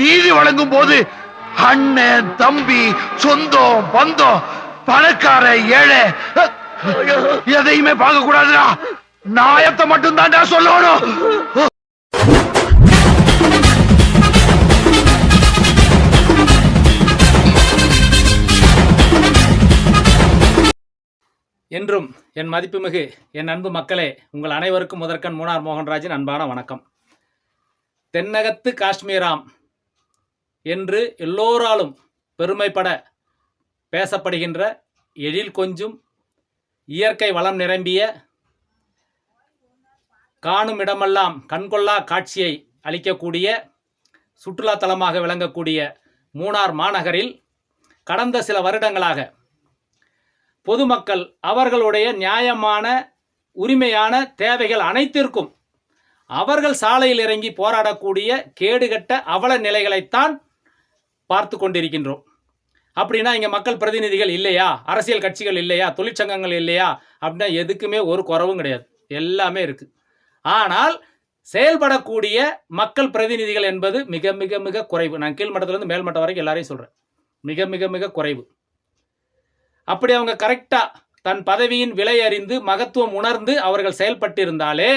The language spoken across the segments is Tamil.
நீதி வழங்கும் போது அண்ணன் தம்பி சொந்தம் பந்தம் பணக்கார ஏழை எதையுமே பார்க்க கூடாதுடா. நாயத்தை மட்டும் தான்டா சொல்லணும். என்றும் என் மதிப்புமிகு என் அன்பு மக்களே உங்கள் அனைவருக்கும் முதற்கண் மூனார் மோகன்ராஜின் அன்பான வணக்கம். தென்னகத்து காஷ்மீராம் என்று எல்லோராலும் பெருமைப்பட பேசப்படுகின்ற எழில் கொஞ்சும் இயற்கை வளம் நிரம்பிய காணும் இடமெல்லாம் கண்கொள்ளா காட்சியை அளிக்கக்கூடிய சுற்றுலாத்தலமாக விளங்கக்கூடிய மூணார் மாநகரில் கடந்த சில வருடங்களாக பொதுமக்கள் அவர்களுடைய நியாயமான உரிமையான தேவைகள் அனைத்திற்கும் அவர்கள் சாலையில் இறங்கி போராடக்கூடிய கேடுகட்ட அவல நிலைகளைத்தான் பார்த்து கொண்டிருக்கின்றோம். அப்படின்னா இங்கே மக்கள் பிரதிநிதிகள் இல்லையா? அரசியல் கட்சிகள் இல்லையா? தொழிற்சங்கங்கள் இல்லையா? அப்படின்னா எதுக்குமே ஒரு குறவும் கிடையாது. எல்லாமே இருக்குது ஆனால் செயல்படக்கூடிய மக்கள் பிரதிநிதிகள் என்பது மிக மிக மிக குறைவு. நான் கீழ்மட்டத்திலேருந்து மேல்மட்டம் வரைக்கும் எல்லாரையும் சொல்கிறேன் மிக மிக மிக குறைவு. அப்படி அவங்க கரெக்டாக தன் பதவியின் விலை அறிந்து மகத்துவம் உணர்ந்து அவர்கள் செயல்பட்டிருந்தாலே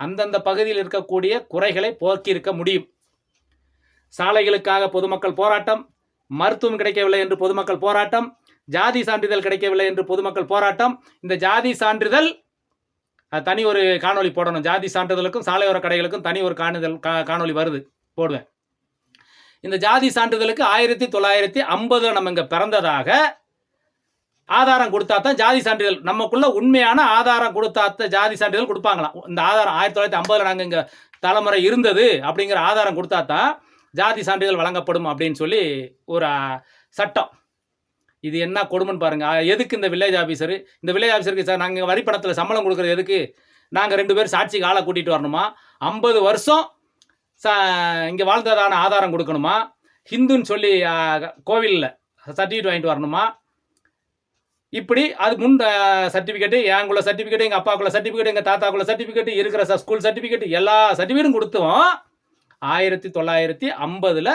அந்தந்த பகுதியில் இருக்கக்கூடிய குறைகளை போக்கியிருக்க முடியும். சாலைகளுக்காக பொதுமக்கள் போராட்டம் மருத்துவம் கிடைக்கவில்லை என்று பொதுமக்கள் போராட்டம் ஜாதி சான்றிதழ் கிடைக்கவில்லை என்று பொதுமக்கள் போராட்டம். இந்த ஜாதி சான்றிதழ் தனி ஒரு காணொளி போடணும். ஜாதி சான்றிதழுக்கும் சாலையோர கடைகளுக்கும் தனி ஒரு காணுதல் கா காணொளி வருது. போடுவேன். இந்த ஜாதி சான்றிதழுக்கு ஆயிரத்தி தொள்ளாயிரத்தி ஐம்பதுல நம்ம இங்கே பிறந்ததாக ஆதாரம் கொடுத்தா தான் ஜாதி சான்றிதழ். நமக்குள்ள உண்மையான ஆதாரம் கொடுத்தா ஜாதி சான்றிதழ் கொடுப்பாங்களாம். இந்த ஆதாரம் ஆயிரத்தி தொள்ளாயிரத்தி ஐம்பதுல நாங்கள் இங்கே தலைமுறை இருந்தது அப்படிங்கிற ஆதாரம் கொடுத்தா தான் ஜாதி சான்றிதழ் வழங்கப்படும் அப்படின்னு சொல்லி ஒரு சட்டம். இது என்ன கொடுமைன்னு பாருங்கள் எதுக்கு இந்த வில்லேஜ் ஆஃபீஸர் இந்த வில்லேஜ் ஆஃபீஸருக்கு சார் நாங்கள் வரி பணத்தில் சம்பளம் கொடுக்குறது எதுக்கு? நாங்கள் ரெண்டு பேர் சாட்சிக்கு ஆளை கூட்டிகிட்டு வரணுமா? ஐம்பது வருஷம் ச இங்கே வாழ்ந்ததான ஆதாரம் கொடுக்கணுமா? ஹிந்துன்னு சொல்லி கோவிலில் சர்டிஃபிகேட் வாங்கிட்டு வரணுமா? இப்படி அது முன் சர்டிஃபிகேட்டு எங்குள்ள சர்டிஃபிகேட்டு எங்கள் அப்பாக்குள்ள சர்டிஃபிகேட் எங்கள் தாத்தாக்குள்ள சர்டிஃபிகேட் இருக்கிற ஸ்கூல் சர்டிஃபிகேட் எல்லா சர்டிஃபிகேட்டும் கொடுத்தோம். ஆயிரத்தி தொள்ளாயிரத்தி ஐம்பதில்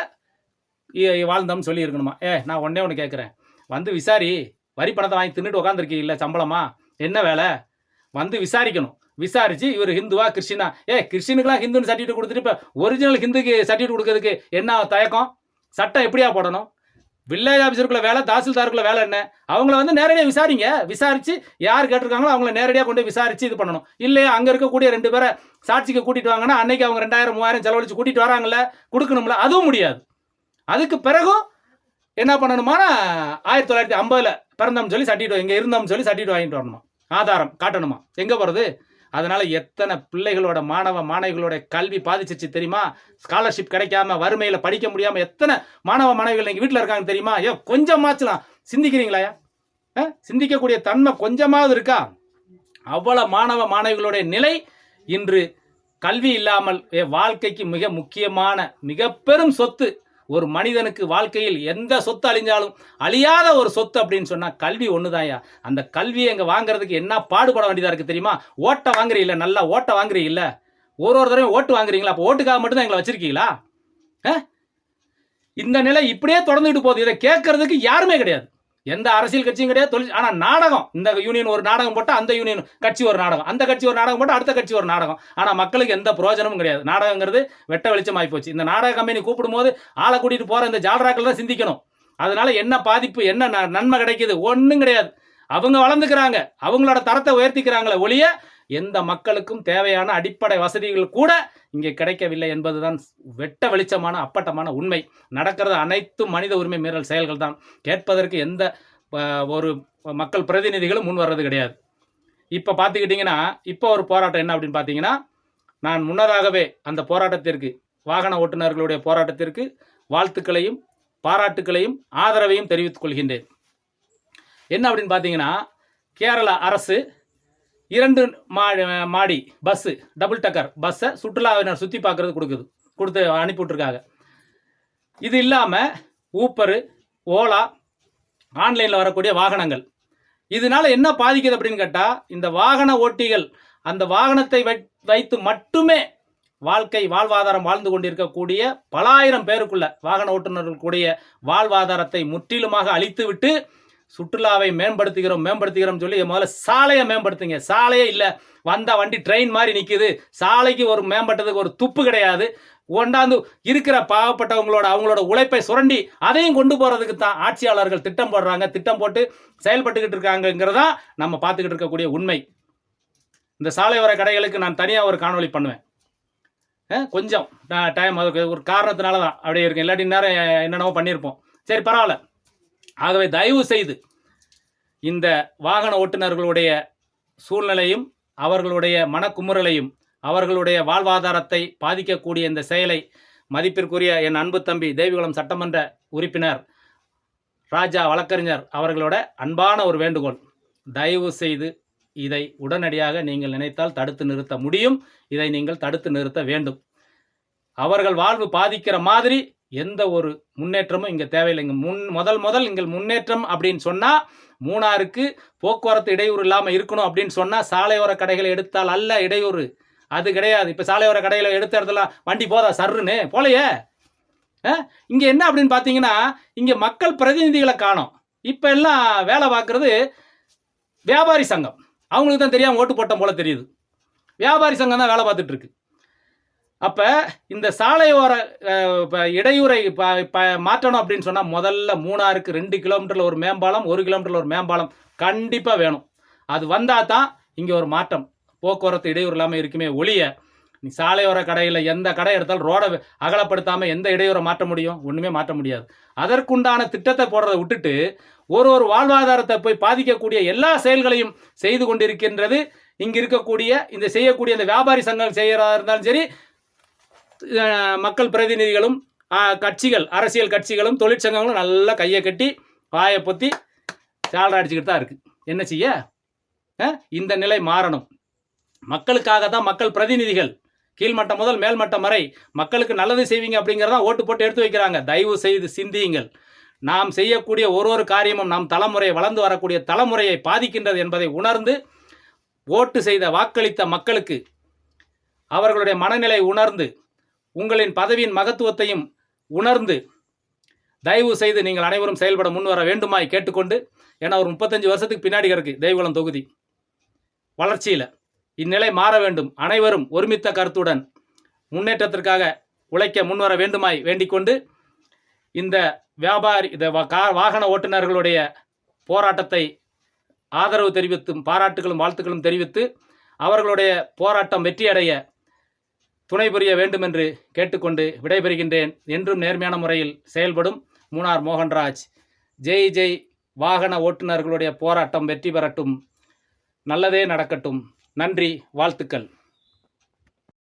வாழ்ந்தோம்னு சொல்லி இருக்கணுமா ஏ நான் ஒன்றே ஒன்று கேட்குறேன் வந்து விசாரி வரி பணத்தை வாங்கி தின்னுட்டு உட்காந்துருக்கீங்கள சம்பளமா? என்ன வேலை? வந்து விசாரிக்கணும். விசாரிச்சு இவர் ஹிந்துவா கிறிஸ்டினா? ஏ கிறிஸ்டினுக்குலாம் ஹிந்துன்னு சர்டிஃபிகேட் கொடுத்துட்டு இப்போ ஒரிஜினல் ஹிந்துக்கு சர்டிஃபிகேட் கொடுக்கறதுக்கு என்ன தயக்கம்? சட்டம் எப்படியா போடணும்? வில்லேஜ் ஆஃபீஸருக்குள்ள வேலை தாசில்தாருக்குள்ள வேலை என்ன? அவங்கள வந்து நேரடியாக விசாரிங்க. விசாரிச்சு யார் கேட்டிருக்காங்களோ அவங்கள நேரடியாக கொண்டு விசாரித்து விசாரிச்சு இது பண்ணணும். இல்லையா அங்கே இருக்கக்கூடிய ரெண்டு பேரை சாட்சிக்கு கூட்டிட்டு வாங்கன்னா அன்னைக்கு அவங்க ரெண்டாயிரம் மூவாயிரம் செலவழிச்சு கூட்டிட்டு வராங்கல்ல கொடுக்கணும்ல அதுவும் முடியாது. அதுக்கு பிறகும் என்ன பண்ணணுமானா ஆயிரத்தி தொள்ளாயிரத்தி ஐம்பதில் பிறந்தோம்னு சொல்லி சட்டிட்டு இங்கே இருந்தோம்னு சொல்லி சட்டிட்டு வாங்கிட்டு வரணுமா? ஆதாரம் காட்டணுமா? எங்கே போகிறது அதனால எத்தனை பிள்ளைகளோட மாணவ மாணவிகளோட கல்வி பாதிச்சிச்சு தெரியுமா? ஸ்காலர்ஷிப் கிடைக்காம வறுமையில படிக்க முடியாம எத்தனை மாணவ மாணவிகள் இன்னைக்கு வீட்டில் இருக்காங்க தெரியுமா? ஏ கொஞ்சமாச்சலாம். சிந்திக்கிறீங்களாயா சிந்திக்கக்கூடிய தன்மை கொஞ்சமாவது இருக்கா? அவ்வளவு மாணவ மாணவிகளுடைய நிலை இன்று கல்வி இல்லாமல் வாழ்க்கைக்கு மிக முக்கியமான மிக பெரும் சொத்து ஒரு மனிதனுக்கு வாழ்க்கையில் எந்த சொத்து அழிஞ்சாலும் அழியாத ஒரு சொத்து அப்படின்னு சொன்னால் கல்வி ஒண்ணுதான்யா. அந்த கல்வியை இங்கே வாங்குறதுக்கு என்ன பாடுபட வேண்டியதாக இருக்குது தெரியுமா? ஓட்டை வாங்குறீங்கள நல்லா ஓட்டை வாங்குறீங்கல்ல ஒரு ஒரு தடவை ஓட்டு வாங்குறீங்களா? அப்போ ஓட்டுக்காக மட்டும்தான் எங்களை வச்சுருக்கீங்களா? இந்த நிலை இப்படியே தொடர்ந்துட்டு போகுது. இதை கேட்கறதுக்கு யாருமே கிடையாது. எந்த அரசியல் கட்சியும் கிடையாது தொழில் ஆனால் நாடகம் இந்த யூனியன் ஒரு நாடகம் போட்டால் அந்த யூனியன் கட்சி ஒரு நாடகம் அந்த கட்சி ஒரு நாடகம் போட்டால் அடுத்த கட்சி ஒரு நாடகம். ஆனால் மக்களுக்கு எந்த பிரயோஜனமும் கிடையாது. நாடகங்கிறது வெட்ட வெளிச்சம் போச்சு. இந்த நாடக கம்பெனி கூப்பிடும்போது ஆளை கூட்டிட்டு போகிற இந்த ஜால்ராக்கள் தான் சிந்திக்கணும். அதனால என்ன பாதிப்பு என்ன ந- நன்மை கிடைக்குது? ஒன்றும் கிடையாது. அவங்க வளர்ந்துக்கிறாங்க. அவங்களோட தரத்தை உயர்த்திக்கிறாங்களே ஒழிய எந்த மக்களுக்கும் தேவையான அடிப்படை வசதிகள் கூட இங்கே கிடைக்கவில்லை என்பதுதான் வெட்ட வெளிச்சமான அப்பட்டமான உண்மை. நடக்கிறது அனைத்தும் மனித உரிமை மீறல் செயல்கள் தான் கேட்பதற்கு எந்த ஒரு மக்கள் பிரதிநிதிகளும் முன் வர்றது கிடையாது. இப்போ பார்த்துக்கிட்டிங்கன்னா இப்போ ஒரு போராட்டம் என்ன அப்படின்னு பார்த்தீங்கன்னா நான் முன்னதாகவே அந்த போராட்டத்திற்கு வாகன ஓட்டுநர்களுடைய போராட்டத்திற்கு வாழ்த்துக்களையும் பாராட்டுக்களையும் ஆதரவையும் தெரிவித்துக் கொள்கின்றேன். என்ன அப்படின்னு பார்த்தீங்கன்னா கேரளா அரசு இரண்டு மாடி மாடி பஸ்ஸு டபுள் டக்கர் பஸ்ஸை சுற்றுலாவினர் சுற்றி பார்க்குறது கொடுக்குது. கொடுத்து அனுப்பிவிட்ருக்காங்க இது இல்லாமல் ஊப்பரு ஓலா ஆன்லைனில் வரக்கூடிய வாகனங்கள். இதனால் என்ன பாதிக்குது அப்படின்னு கேட்டால் இந்த வாகன ஓட்டிகள் அந்த வாகனத்தை வை வைத்து மட்டுமே வாழ்க்கை வாழ்வாதாரம் வாழ்ந்து கொண்டிருக்கக்கூடிய பலாயிரம் பேருக்குள்ள வாகன ஓட்டுநர்களுடைய வாழ்வாதாரத்தை முற்றிலுமாக அழித்துவிட்டு சுற்றுலாவை மேம்படுத்துகிறோம் மேம்படுத்துகிறோம் சொல்லி முதல்ல சாலையை மேம்படுத்துங்க. சாலையே இல்லை. வந்த வண்டி ட்ரெயின் மாதிரி நிற்கிது சாலைக்கு ஒரு மேம்பட்டதுக்கு ஒரு துப்பு கிடையாது. கொண்டாந்து இருக்கிற பாவப்பட்டவங்களோட அவங்களோட உழைப்பை சுரண்டி அதையும் கொண்டு போகிறதுக்கு தான் ஆட்சியாளர்கள் திட்டம் போடுறாங்க. திட்டம் போட்டு செயல்பட்டுக்கிட்டு இருக்காங்கங்கிறதா நம்ம பார்த்துக்கிட்டு இருக்கக்கூடிய உண்மை. இந்த சாலையோர கடைகளுக்கு நான் தனியாக ஒரு காணொளி பண்ணுவேன். கொஞ்சம். டைம் அதுக்கு ஒரு காரணத்தினால தான் அப்படியே இருக்கும் இல்லாட்டி நேரம் என்னென்னவோ பண்ணியிருப்போம். சரி பரவாயில்ல. ஆகவே தயவு செய்து இந்த வாகன ஓட்டுநர்களுடைய சூழ்நிலையும் அவர்களுடைய மனக்குமுறலையும் அவர்களுடைய வாழ்வாதாரத்தை பாதிக்கக்கூடிய இந்த செயலை மதிப்பிற்குரிய என் அன்பு தம்பி தேவிகுளம் சட்டமன்ற உறுப்பினர் ராஜா வழக்கறிஞர் அவர்களோட அன்பான ஒரு வேண்டுகோள். தயவு செய்து இதை உடனடியாக நீங்கள் நினைத்தால் தடுத்து நிறுத்த முடியும். இதை நீங்கள் தடுத்து நிறுத்த வேண்டும். அவர்கள் வாழ்வு பாதிக்கிற மாதிரி எந்த ஒரு முன்னேற்றமும் இங்கே தேவையில்லைங்க முன் முதல் முதல் இங்கே முன்னேற்றம் அப்படின்னு சொன்னால் மூணாருக்கு போக்குவரத்து இடையூறு இல்லாமல் இருக்கணும் அப்படின்னு சொன்னால் சாலையோர கடைகளை எடுத்தால் அல்ல இடையூறு. அது கிடையாது. இப்போ சாலையோர கடையில் எடுத்த இடத்துல வண்டி போதா சருன்னு போலையே? இங்கே என்ன அப்படின்னு பார்த்தீங்கன்னா இங்கே மக்கள் பிரதிநிதிகளை காணோம். இப்போ எல்லாம் வேலை பார்க்குறது வியாபாரி சங்கம். அவங்களுக்கு தான் தெரியாமல் ஓட்டு போட்டோம் போல தெரியுது. வியாபாரி சங்கம் தான் வேலை பார்த்துட்ருக்கு அப்போ இந்த சாலையோர இடையூறை ப- ப- மாற்றணும் அப்படின்னு சொன்னால் முதல்ல மூணாருக்கு ரெண்டு கிலோமீட்டரில் ஒரு மேம்பாலம் ஒரு கிலோமீட்டரில் ஒரு மேம்பாலம் கண்டிப்பாக வேணும். அது வந்தால் தான் இங்கே ஒரு மாற்றம். போக்குவரத்து இடையூறு இல்லாமல் இருக்குமே ஒழிய நீ சாலையோர கடையில் எந்த கடை எடுத்தாலும் ரோடை அகலப்படுத்தாமல் எந்த இடையூறை மாற்ற முடியும்? ஒன்றுமே மாற்ற முடியாது. அதற்குண்டான திட்டத்தை போடுறதை விட்டுட்டு ஒரு ஒரு வாழ்வாதாரத்தை போய் பாதிக்கக்கூடிய எல்லா செயல்களையும் செய்து கொண்டிருக்கின்றது இங்கே இருக்கக்கூடிய இந்த செய்யக்கூடிய இந்த வியாபாரி சங்கம் செய்கிறதா இருந்தாலும் சரி மக்கள் பிரதிநிதிகளும் கட்சிகள் அரசியல் கட்சிகளும் தொழிற்சங்கங்களும் நல்லா கையை கட்டி வாயை பொத்தி சாலரை அடிச்சுக்கிட்டு தான் இருக்குது என்ன செய்ய? இந்த நிலை மாறணும். மக்களுக்காக தான் மக்கள் பிரதிநிதிகள் கீழ்மட்டம் முதல் மேல்மட்டம் வரை மக்களுக்கு நல்லது செய்வீங்க அப்படிங்கிறதான் ஓட்டு போட்டு எடுத்து வைக்கிறாங்க. தயவு செய்து சிந்தியுங்கள். நாம் செய்யக்கூடிய ஒரு ஒரு காரியமும் நம் தலைமுறை வளர்ந்து வரக்கூடிய தலைமுறையை பாதிக்கின்றது என்பதை உணர்ந்து ஓட்டு செய்த வாக்களித்த மக்களுக்கு அவர்களுடைய மனநிலை உணர்ந்து உங்களின் பதவியின் மகத்துவத்தையும் உணர்ந்து தயவு செய்து நீங்கள் அனைவரும் செயல்பட முன்வர வேண்டுமாய் கேட்டுக்கொண்டு ஏன்னா ஒரு முப்பத்தஞ்சு வருஷத்துக்கு பின்னாடி கிடக்கு தெய்வகுளம் தொகுதி. வளர்ச்சியில். இந்நிலை மாற வேண்டும். அனைவரும் ஒருமித்த கருத்துடன் முன்னேற்றத்திற்காக உழைக்க முன்வர வேண்டுமாய் வேண்டிக்கொண்டு இந்த வியாபாரி இந்த வாகன ஓட்டுநர்களுடைய போராட்டத்தை ஆதரவு தெரிவித்தும் பாராட்டுகளும் வாழ்த்துக்களும் தெரிவித்து அவர்களுடைய போராட்டம் வெற்றியடைய துணை புரிய வேண்டும் என்று கேட்டுக்கொண்டு விடைபெறுகின்றேன். என்றும் நேர்மையான முறையில் செயல்படும் மூனார் மோகன்ராஜ். ஜெய் ஜெய் வாகன ஓட்டுநர்களுடைய போராட்டம் வெற்றி பெறட்டும். நல்லதே நடக்கட்டும். நன்றி வாழ்த்துக்கள்.